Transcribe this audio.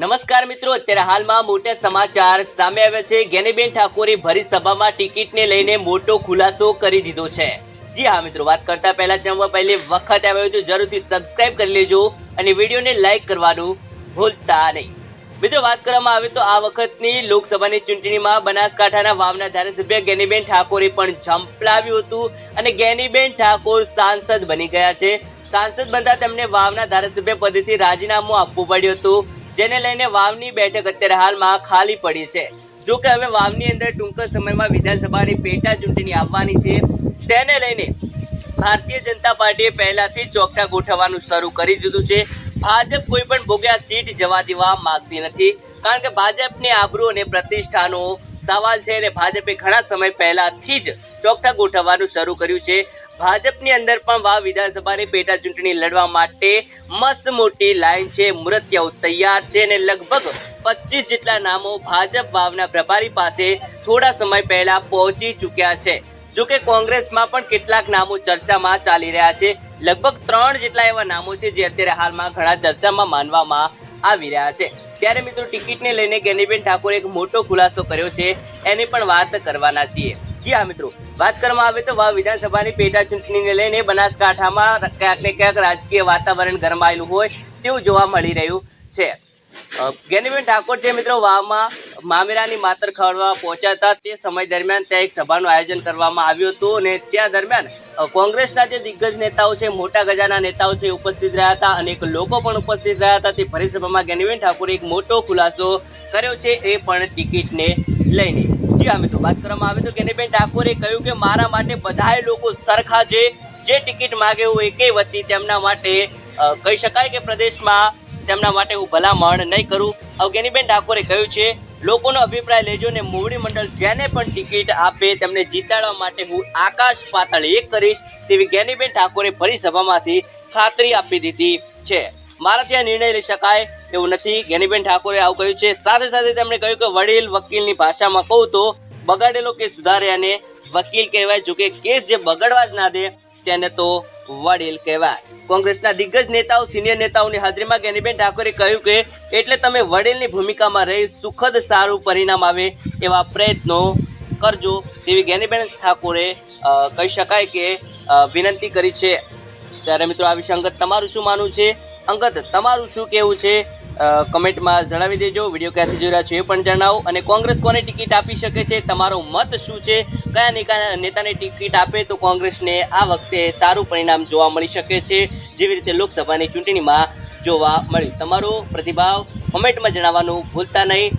નમસ્કાર મિત્રો, અત્યારે હાલમાં મોટા સમાચાર સામે આવ્યા છે. ગેનીબેન ઠાકોરે ભરી સભામાં ટિકિટને લઈને મોટો ખુલાસો કરી દીધો છે. જી હા મિત્રો, વાત કરતા પહેલા ચેનલ પહેલી વખત આવ્યો તો જરૂરથી સબસ્ક્રાઇબ કરી લેજો અને વિડીયોને લાઈક કરવાનું ભૂલતા નહીં. મિત્રો, વાત કરવામાં આવે તો આ વખતની લોકસભાની ચૂંટણીમાં બનાસકાંઠાના વાવના ધારાસભ્ય ગેનીબેન ઠાકોરે પણ ઝંપલાવ્યું હતું અને ગેનીબેન ઠાકોર સાંસદ બની ગયા છે. સાંસદ બનતા તેમને વાવના ધારાસભ્ય પદેથી રાજીનામું આપવું પડ્યું હતું. જેને લઈને વાવની બેઠક અત્યારે હાલમાં ખાલી પડી છે. જો કે હવે વાવની અંદર ટૂંક સમયમાં વિધાનસભાની પેટા ચૂંટણી આવવાની છે. તેને લઈને ભારતીય જનતા પાર્ટીએ પહેલાથી ચોકઠા ગોઠવવાનું શરૂ કરી દીધું છે. ભાજપ કોઈ પણ ભોગ્યા સીટ જવા દેવા માંગતી નથી. કારણ કે ભાજપની આબરૂ અને પ્રતિષ્ઠાનો સવાલ છે અને ભાજપે ઘણા સમય પહેલાથી જ ચોકઠા ગોઠવવાનું શરૂ કર્યું છે. ભાજપની અંદર પણ વાવ વિધાનસભાની પેટા ચૂંટણી લડવા માટે મસ્ત મોટી લાઈન છે, મૂર્તિયાઓ તૈયાર છે અને લગભગ પચીસ જેટલા નામો ભાજપ વાવના પ્રભારી પાસે થોડા સમય પહેલા પહોંચી ચૂક્યા છે. જો કે કોંગ્રેસમાં પણ કેટલાક નામો ચર્ચામાં ચાલી રહ્યા છે. લગભગ ત્રણ જેટલા એવા નામો છે જે અત્યારે હાલમાં ઘણા ચર્ચામાં માનવામાં આવી રહ્યા છે. ત્યારે મિત્રો ટિકિટને લઈને ગેનીબેન ઠાકોરે એક મોટો ખુલાસો કર્યો છે. એની પણ વાત કરવાના છીએ. જી હા મિત્રો, વાત કરવામાં આવે તો વાવ વિધાનસભાની પેટા ચૂંટણીને લઈને બનાસકાંઠામાં ક્યાંક ને ક્યાંક રાજકીય વાતાવરણ ગરમાયેલું હોય તેવું જોવા મળી રહ્યું છે. જ્ઞાનીબેન ઠાકોર છે મિત્રો વાવમાં. મામેરાની માતર ખવડવા પહોંચ્યા હતા. તે સમય દરમિયાન ત્યાં એક સભાનું આયોજન કરવામાં આવ્યું હતું અને ત્યાં દરમિયાન કોંગ્રેસના જે દિગ્ગજ નેતાઓ છે, મોટા ગજાના નેતાઓ છે ઉપસ્થિત રહ્યા હતા અનેક લોકો પણ ઉપસ્થિત રહ્યા હતા. તે ભરી સભામાં જ્ઞાનીબેન ઠાકોરે એક મોટો ખુલાસો કર્યો છે એ પણ ટિકિટને લઈને. જી હા મિત્રો, વાત કરવામાં આવે તો જ્ઞાનીબેન ઠાકોરે કહ્યું કે મારા માટે બધાય લોકો સરખા છે. જે ટિકિટ માગે હું એકે વતી તેમના માટે કહી શકાય કે પ્રદેશમાં તેમના માટે હું ભલામણ નહીં કરું. અવગેનીબેન ઠાકોરે કહ્યું છે, લોકોનો અભિપ્રાય લેજો ને મોવડી મંડળ જેને પણ ટિકિટ આપે તેમને જીતાડવા માટે હું આકાશ પાતાળ એક કરીશ. તેવી જ્ઞાનીબેન ઠાકોરે ફરી સભામાંથી ખાતરી આપી દીધી છે. મારાથી આ નિર્ણય લઈ શકાય એવું નથી. જ્ઞાનીબેન ઠાકોરે આવું કહ્યું છે. સાથે સાથે તેમણે કહ્યું કે વડીલ વકીલની ભાષામાં કહું તો, બગાડેલો કેસ સુધારે અને વકીલ કહેવાય જો કે કેસ જે બગડવા જ ના દે તેને તો વડીલ કહેવાય. કોંગ્રેસના દિગ્ગજ નેતાઓ સિનિયર નેતાઓની હાજરીમાં જ્ઞાનીબેન ઠાકોરે કહ્યું કે એટલે તમે વડીલની ભૂમિકામાં રહી સુખદ, સારું પરિણામ આવે એવા પ્રયત્નો કરજો તેવી જ્ઞાનીબેન ઠાકોરે કહી શકાય કે વિનંતી કરી છે. ત્યારે મિત્રો, આ વિશે અંગત તમારું શું માનવું છે? અંગત તમારું શું કહેવું છે? કમેન્ટમાં જણાવી દેજો. વીડિયો ક્યાંથી જોઈ રહ્યા છો એ પણ જણાવો. અને કોંગ્રેસ કોને ટિકિટ આપી શકે છે? તમારો મત શું છે? કયા નેતા- નેતાને ટિકિટ આપે તો કોંગ્રેસને આ વખતે સારું પરિણામ જોવા મળી શકે છે? જેવી રીતે લોકસભાની ચૂંટણીમાં જોવા મળ્યું તમારો પ્રતિભાવ કમેન્ટમાં જણાવવાનું ભૂલતા નહીં.